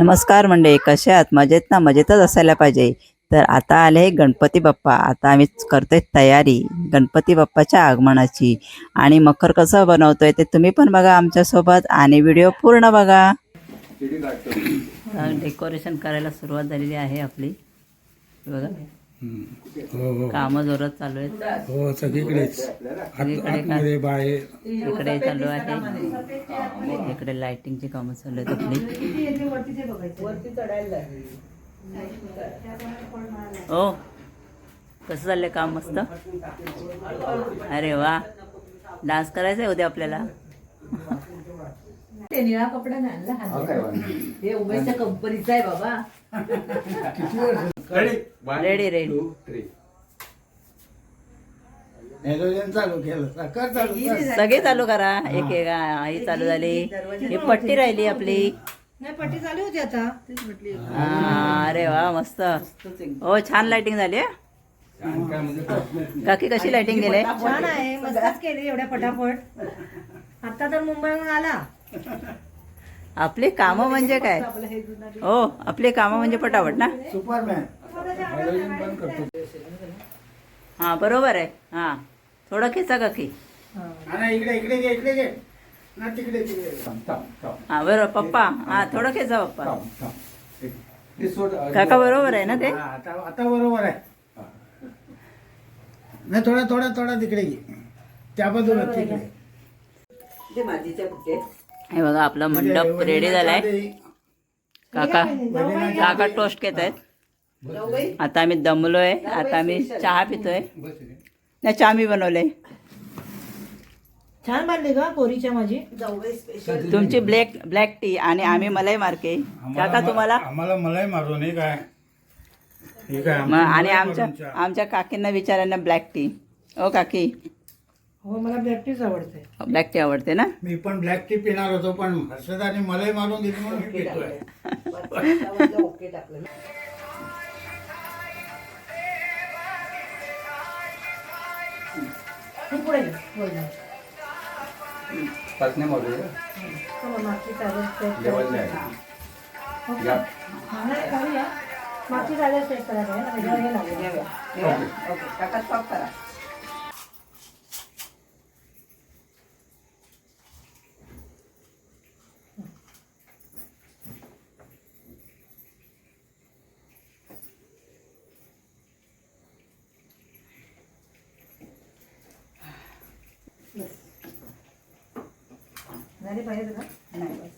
नमस्कार मंडळी कशा आहात? मजेत ना? मजेतच असायला पाहिजे. तर आता आले हे गणपती बाप्पा. आता आम्ही करतोय तयारी गणपती बाप्पाच्या आगमनाची. आणि मकर कसं बनवतोय ते तुम्ही पण बघा आमच्यासोबत आणि व्हिडिओ पूर्ण बघा. डेकोरेशन करायला सुरुवात झालेली आहे आपली. बघा. हो हो. कामं जोरात चालू आहेत. हो सगळीकडेच. आतमध्ये बाहेर. इकडे चालू आहे. इकडे लाइटिंगची कामं चालू आहेत आपली. हो. कसं चाललंय काम मस्त? अरे वा. डान्स करायचा आहे उद्या आपल्याला? ते निळा कपडा आणला. हा. हे उमेशच्या कंपनीचा आहे बाबा. रेडी रेडी हॅलोजन चालू केलं. साखर चालू कर. सगळे चालू करा. एक एक हा, ही चालू झाली. ही पट्टी राहिली आपली. नाही पट्टी चालू होती आता. हा, अरे वा मस्त. हो छान लाइटिंग झाली हं? काकी कशी लाइटिंग गेले छान आहे. मस्तच केली एवढ्या पटापट. आता तर मुंबईहून आला. आपली कामं म्हणजे काय? हो आपली कामं म्हणजे पटापट ना? सुपरमॅन हा बरोबर आहे. हा. थोडं खेचा काकी हा ना इकडे इकडे घे इकडे घे. ना तिकडे तिकडे. थांब, थांब, थांब, हा बरोबर पप्पा. हा थोडं खेचा पप्पा. काका बरोबर आहे ना ते? हा, आता आता बरोबर आहे. नाही थोडा थोडा थोडा तिकडे घे. त्या बाजूला तिकडे. हे बघा आपला मंडप रेडी झालाय. काका काका टोस्ट घेत आहेत आता आम्ही दमलोय आता आम्ही चहा पितोय. नाही चहा मी बनवलंय. छान बांधली का कोरीच्या माझी. तुमची ब्लॅक ब्लॅक टी आणि आम्ही मलाई मार्के काका तुम्हाला? आम्हाला मलाही मारून हे काय हे आणि मलाई आमच्या. आमच्या काकींना विचारांना ब्लॅक टी ओ काकी. हो मला ब्लॅकटीच आवडते. ब्लॅक टी आवडते ना? मी पण ब्लॅक टी पिणार होतो पण हर्षदाने मलाही मारून दिली म्हणून मी पितोय. पुढे जा. चला, मागची. हा, चादर सेट करायला हे लागेल. काका स्टॉप करा. झाली पाहिजे तुला नाही बस.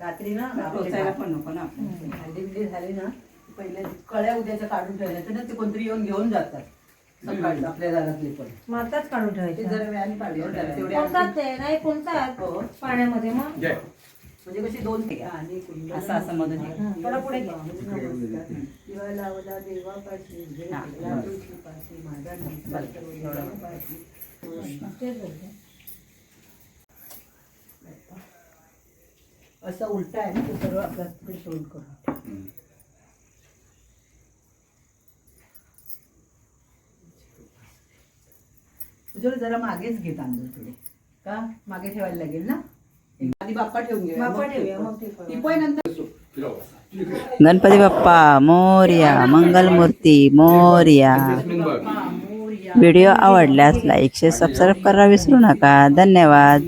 रात्री ना टोचायला पण नको ना. भांडी बिंडी झाली ना पहिले कळ्या उद्याच्या काढून ठेवल्या तर ना ते कोणतरी येऊन घेऊन जातात सकाळी आपल्या घरातली पण. मग आताच काढून ते ठेवायचे जरा वेळाने तेवढे कोणतात ते? नाही कोणतात हो. पाण्यामध्ये मग? म्हणजे कशी दोन आणि असं असं मधून हे. हं, थोडं पुढे दिवा लावला देवापाशी हा. भेटला तुळशीपाशी माझा निघाला सर्व देवापाशी. तेच बोलते. असं उलटा आहे ना ते सर्व आपल्या तोंड करून तुझ्याकडे जरा मागेच घे तांदूळ थोडे. का? मागे ठेवायला लागेल ना? आधी बाप्पा ठेवून घे बाप्पा ठेवूया, ठेव. मग नंतर गणपती बाप्पा मोर्या मंगलमूर्ती मोर्या. व्हिडिओ आवडल्यास लाईक शेअर सबस्क्राईब करा विसरू नका. धन्यवाद.